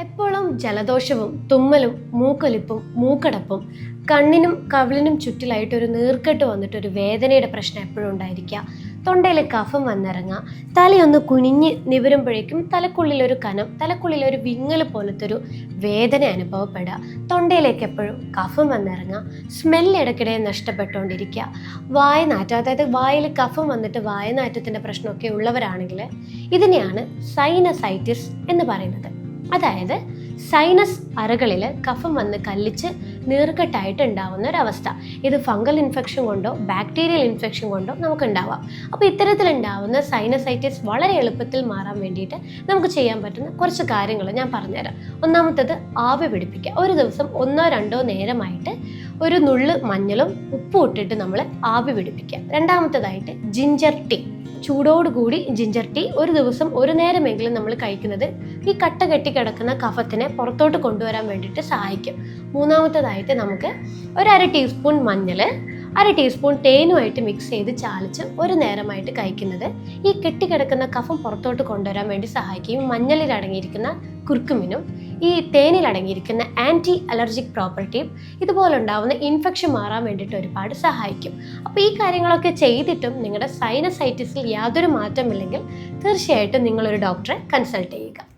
എപ്പോഴും ജലദോഷവും തുമ്മലും മൂക്കൊലിപ്പും മൂക്കടപ്പും കണ്ണിനും കവിളിനും ചുറ്റിലായിട്ട് ഒരു നീർക്കെട്ട് വന്നിട്ട് ഒരു വേദനയുടെ പ്രശ്നം എപ്പോഴും ഉണ്ടായിരിക്കുക. തൊണ്ടയിൽ കഫം വന്നിറങ്ങുക. തലയൊന്ന് കുനിഞ്ഞ് നിവരുമ്പോഴേക്കും തലക്കുള്ളിലൊരു കനം തലക്കുള്ളിലൊരു വിങ്ങൽ പോലത്തെ ഒരു വേദന അനുഭവപ്പെടുക. തൊണ്ടയിലേക്ക് എപ്പോഴും കഫം വന്നിറങ്ങുക. സ്മെല്ല് ഇടയ്ക്കിടെ നഷ്ടപ്പെട്ടുകൊണ്ടിരിക്കുക. വായനാറ്റം അതായത് വായിൽ കഫം വന്നിട്ട് വായനാറ്റത്തിന്റെ പ്രശ്നമൊക്കെ ഉള്ളവരാണെങ്കിൽ ഇതിനെയാണ് സൈനസൈറ്റിസ് എന്ന് പറയുന്നത്. അതായത് സൈനസ് അറകളിൽ കഫം വന്ന് കല്ലിച്ച് നീർക്കെട്ടായിട്ട് ഉണ്ടാവുന്ന ഒരവസ്ഥ ഇത് ഫംഗൽ ഇൻഫെക്ഷൻ കൊണ്ടോ ബാക്ടീരിയൽ ഇൻഫെക്ഷൻ കൊണ്ടോ നമുക്ക് ഉണ്ടാവാം അപ്പോൾ ഇത്തരത്തിലുണ്ടാവുന്ന സൈനസൈറ്റിസ് വളരെ എളുപ്പത്തിൽ മാറാൻ വേണ്ടിയിട്ട് നമുക്ക് ചെയ്യാൻ പറ്റുന്ന കുറച്ച് കാര്യങ്ങൾ ഞാൻ പറഞ്ഞുതരാം. ഒന്നാമത്തത് ആവി പിടിപ്പിക്കുക. ഒരു ദിവസം ഒന്നോ രണ്ടോ നേരമായിട്ട് ഒരു നുള്ള് മഞ്ഞളും ഉപ്പും ഇട്ടിട്ട് നമ്മൾ ആവി പിടിപ്പിക്കുക. രണ്ടാമത്തതായിട്ട് ജിഞ്ചർ ടീ ചൂടോടുകൂടി ജിഞ്ചർ ടീ ഒരു ദിവസം ഒരു നേരമെങ്കിലും നമ്മൾ കഴിക്കുന്നത് ഈ കട്ട കെട്ടി കിടക്കുന്ന കഫത്തിനെ പുറത്തോട്ട് കൊണ്ടുവരാൻ വേണ്ടിയിട്ട് സഹായിക്കും. മൂന്നാമത്തേതായിട്ട് നമുക്ക് ഒരു അര ടീസ്പൂൺ മഞ്ഞൾ അര ടീസ്പൂൺ തേനുമായിട്ട് മിക്സ് ചെയ്ത് ചാലിച്ച് ഒരു നേരമായിട്ട് കഴിക്കുന്നത് ഈ കെട്ടിക്കിടക്കുന്ന കഫം പുറത്തോട്ട് കൊണ്ടുവരാൻ വേണ്ടി സഹായിക്കും. മഞ്ഞളിൽ അടങ്ങിയിരിക്കുന്ന കുർക്കുമിനും ഈ തേനിൽ അടങ്ങിയിരിക്കുന്ന ആന്റി അലർജിക് പ്രോപ്പർട്ടിയും ഇതുപോലെ ഉണ്ടാവുന്ന ഇൻഫെക്ഷൻ മാറാൻ വേണ്ടിയിട്ട് ഒരുപാട് സഹായിക്കും. അപ്പോൾ ഈ കാര്യങ്ങളൊക്കെ ചെയ്തിട്ടും നിങ്ങളുടെ സൈനസൈറ്റിസിൽ യാതൊരു മാറ്റമില്ലെങ്കിൽ തീർച്ചയായിട്ടും നിങ്ങളൊരു ഡോക്ടറെ കൺസൾട്ട് ചെയ്യുക.